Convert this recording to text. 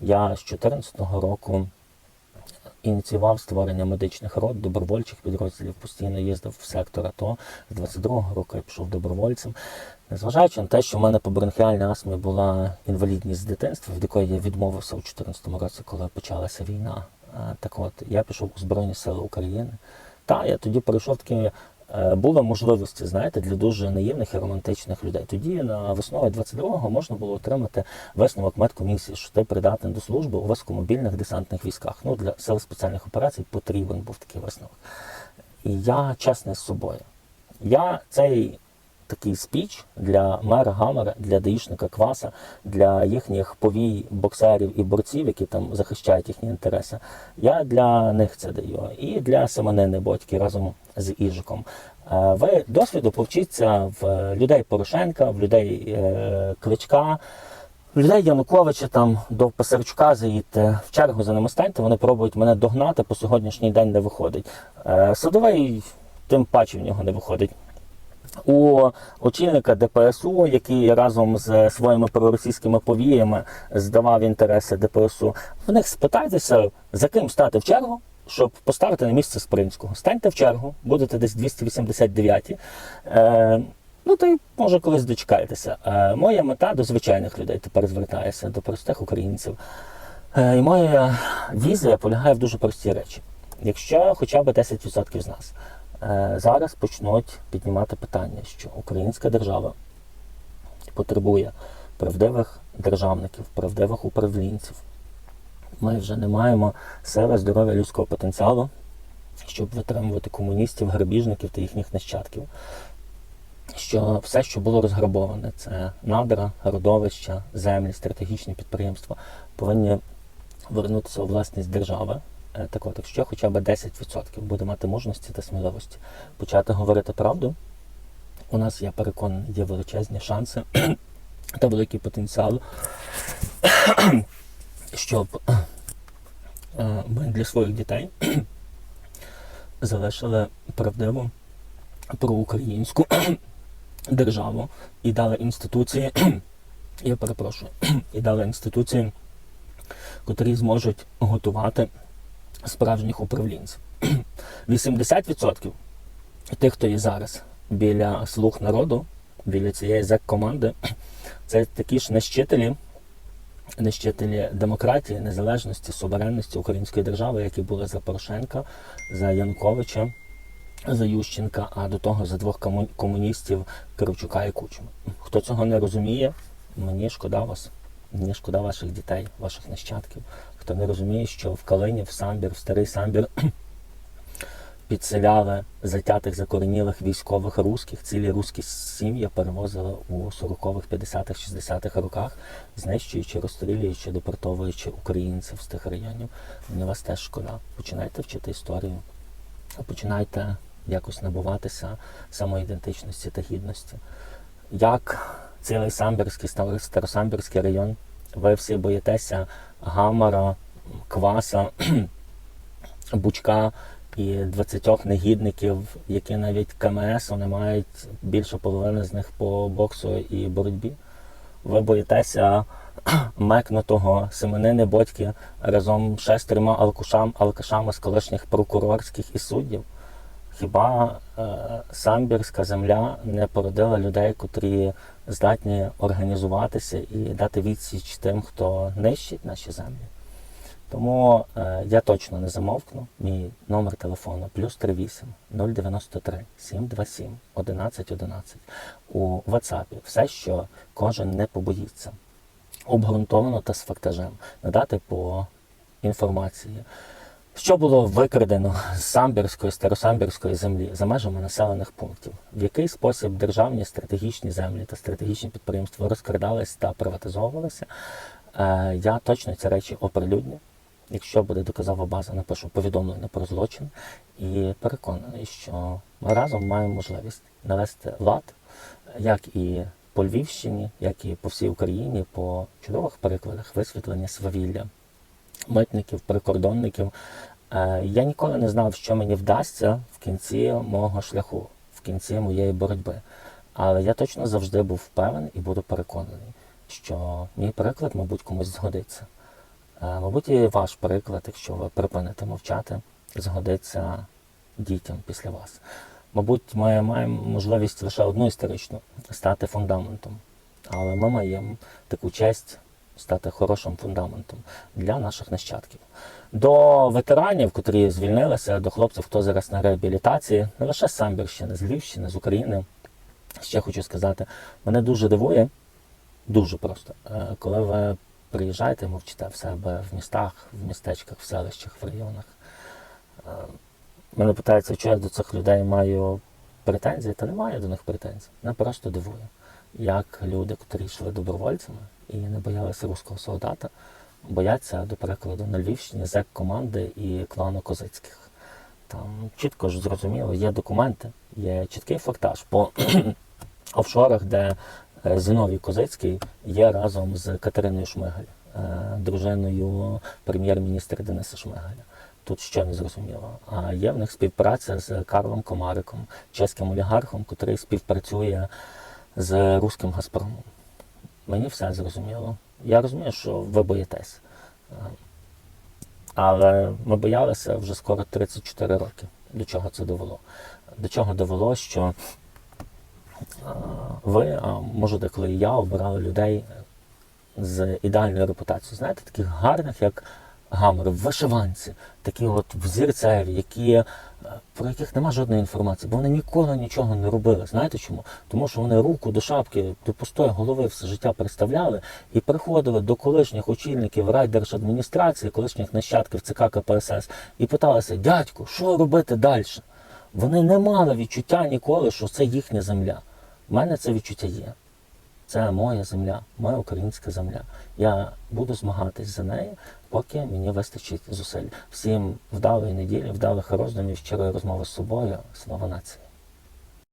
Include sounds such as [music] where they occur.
Я з 2014 року ініціював створення медичних рот, добровольчих підрозділів, постійно їздив в сектор АТО. З 22-го року я пішов добровольцем. Незважаючи на те, що в мене по бронхіальній астмі була інвалідність з дитинства, від якої я відмовився у 2014 році, коли почалася війна. Е, Так от, я пішов у Збройні Сили України. Та я тоді перейшов такі. Е, Були можливості, знаєте, для дуже наївних і романтичних людей. Тоді на весною 22-го можна було отримати висновок медкомісії, що ти придатний до служби у високомобільних десантних військах. Ну, для сил спеціальних операцій потрібен був такий висновок. І я чесний з собою. Я цей такий спіч для мера Гамера, для даїшника Кваса, для їхніх повій боксерів і борців, які там захищають їхні інтереси. Я для них це даю. І для Семенини Бодьки разом з Іжиком. Е, Ви досвіду повчіться в людей Порошенка, в людей е, Кличка. Людей Януковича там до Писарчука заїдьте, в чергу за ними станьте, вони пробують мене догнати, по сьогоднішній день не виходить. Е, Садовий тим паче в нього не виходить. У очільника ДПСУ, який разом з своїми проросійськими повіями здавав інтереси ДПСУ, в них спитайтеся, за ким стати в чергу, щоб поставити на місце Спринського. Станьте в чергу, будете десь 289. Е, ну то й може колись дочекаєтеся. Е, моя мета до звичайних людей тепер звертається, до простих українців. Е, і моя візія полягає в дуже простій речі. Якщо хоча б 10% з нас зараз почнуть піднімати питання, що українська держава потребує правдивих державників, правдивих управлінців. Ми вже не маємо сили здоров'я людського потенціалу, щоб витримувати комуністів, грабіжників та їхніх нащадків. Що все, що було розграбоване, це надра, родовища, землі, стратегічні підприємства, повинні вернутися у власність держави. Е, Так от, якщо хоча б 10% буде мати мужності та сміливості почати говорити правду, у нас, я переконаний, є величезні шанси [clears throat] та великий потенціал, [clears throat] щоб е, ми для своїх дітей [clears throat] залишили правдиву проукраїнську державу і дали інституції, я перепрошую, і дали інституції, котрі зможуть готувати справжніх управлінців. [clears throat] 80% тих, хто є зараз біля слуг народу, біля цієї зек команди, [clears throat] це такі ж нищителі, нищителі демократії, незалежності, суверенності української держави, які були за Порошенка, за Януковича, за Ющенка, а до того за двох комуністів Киричука і Кучма. Хто цього не розуміє, мені шкода вас. Мені шкода ваших дітей, ваших нащадків. Хто не розуміє, що в Калині, в Самбір, в Старий Самбір [clears throat] підселяли затятих закоренілих військових русських, цілі русські сім'ї перевозили у 40-х, 50-х, 60-х роках, знищуючи, розстрілюючи, депортовуючи українців з тих районів. Мені вас теж шкода. Починайте вчити історію, починайте якось набуватися самоідентичності та гідності. Як цілий самбірський, стар- старосамбірський район, ви всі боїтеся гамара, кваса, [clears throat] бучка і 20 негідників, які навіть КМС не мають більше половини з них по боксу і боротьбі. Ви боїтеся [clears throat] мекнутого Семенини Бодьки разом з шестерма алкушам, алкашами з колишніх прокурорських і суддів. Хіба е, самбірська земля не породила людей, котрі здатні організуватися і дати відсіч тим, хто нищить наші землі? Тому е, я точно не замовкну. Мій номер телефону плюс 38 093 727 1111 у WhatsApp. Все, що кожен не побоїться. Обґрунтовано та з фактажем надати по інформації. Що було викрадено з самбірської, старосамбірської землі за межами населених пунктів? В який спосіб державні стратегічні землі та стратегічні підприємства розкрадались та приватизовувалися? Е, я точно ці речі оприлюдню. Якщо буде доказова база, напишу повідомлення про злочин і переконаний, що ми разом маємо можливість навести лад, як і по Львівщині, як і по всій Україні, по чудових прикладах висвітлення свавілля митників, прикордонників. Е, Я ніколи не знав, що мені вдасться в кінці мого шляху, в кінці моєї боротьби. Але я точно завжди був впевнений і буду переконаний, що мій приклад, мабуть, комусь згодиться. Е, Мабуть, і ваш приклад, якщо ви припините мовчати, згодиться дітям після вас. Мабуть, ми маємо можливість лише одну історичну стати фундаментом. Але ми маємо таку честь стати хорошим фундаментом для наших нащадків. До ветеранів, котрі звільнилися, до хлопців, хто зараз на реабілітації, не лише з Самбірщини, з Львівщини, з України. Ще хочу сказати, мене дуже дивує, дуже просто, е, коли ви приїжджаєте, мовчите в себе в містах, в містечках, в селищах, в районах. Е, Мене питаються, чи я до цих людей маю претензії, та немає до них претензій. Мене просто дивує, як люди, котрі йшли добровольцями і не боялися руського солдата, бояться, до прикладу, на Львівщині зек команди і клану Козицьких. Там чітко ж зрозуміло, є документи, є чіткий фактаж по [clears throat] офшорах, де е, Зіновій Козицький є разом з Катериною Шмигаль, е, дружиною прем'єр-міністра Дениса Шмигаля. Тут ще не зрозуміло. А є в них співпраця з Карлом Комариком, чеським олігархом, який співпрацює з руським Газпромом. Мені все зрозуміло. Я розумію, що ви боїтесь. Е, Але ми боялися вже скоро 34 роки. До чого це довело? До чого довело, що е, ви, а може деколи і я, обирали людей з ідеальною репутацією. Знаєте, таких гарних, як гамери, в вишиванці, такі от взірцеві, які, е, про яких нема жодної інформації, бо вони ніколи нічого не робили. Знаєте чому? Тому що вони руку до шапки, до пустої голови все життя представляли і приходили до колишніх очільників райдержадміністрації, колишніх нащадків ЦК КПСС і питалися, дядьку, що робити далі? Вони не мали відчуття ніколи, що це їхня земля. У мене це відчуття є. Це моя земля, моя українська земля. Я буду змагатись за неї, поки мені вистачить зусиль. Всім вдалої неділі, вдалих роздумів, щирої розмови з собою. Слава нації!